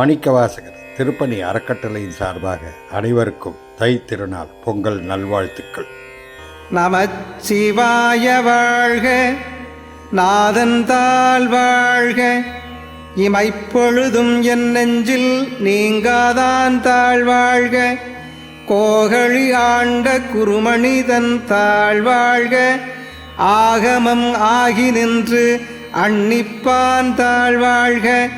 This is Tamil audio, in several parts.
மாணிக்கவாசகர் திருப்பணி அறக்கட்டளையின் சார்பாக அனைவருக்கும் தை திருநாள் பொங்கல் நல்வாழ்த்துக்கள். நமச்சிவாய வாழ்க நாதந்தாள் வாழ்க. இமைப்பொழுதும் என் நெஞ்சில் நீங்காதான் தாழ்வாழ்க கோகழி ஆண்ட குருமணிதன் தாழ்வாழ்க ஆகமம் ஆகி நின்று அன்னிப்பான் தாழ்வாழ்க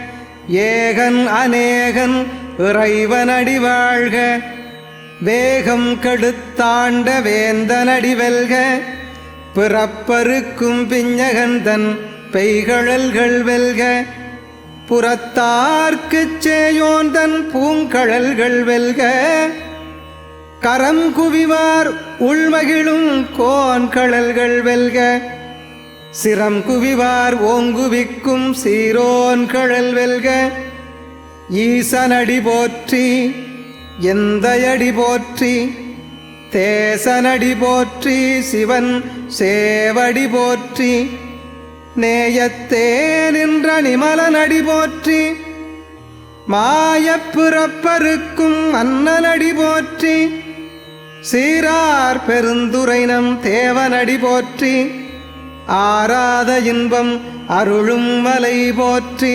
ஏகன் அநேகன் இறைவனடி வாழ்க. வேகம் கெடுத்தாண்ட வேந்தனடி வெல்க. பிறப்பருக்கும் பிஞ்சகந்தன் பெய்கழல்கள் வெல்க. புறத்தார்க்குச் சேயோந்தன் பூங்கழல்கள் வெல்க. கரம் குவிவார் உள்மகிழும் கோன்கழல்கள் வெல்க. சிரம் குவிவார் ஓங்குவிக்கும் சீரோன் கழல் வெல்க. ஈசனடி போற்றி எந்தையடி போற்றி தேசனடி போற்றி சிவன் சேவடி போற்றி நேயத்தே நின்ற நிமலனடி போற்றி மாயப் பிறப்பருக்கும் போற்றி சீரார் பெருந்துரைனம் தேவனடி போற்றி ஆராத இன்பம் அருளும் மலை போற்றி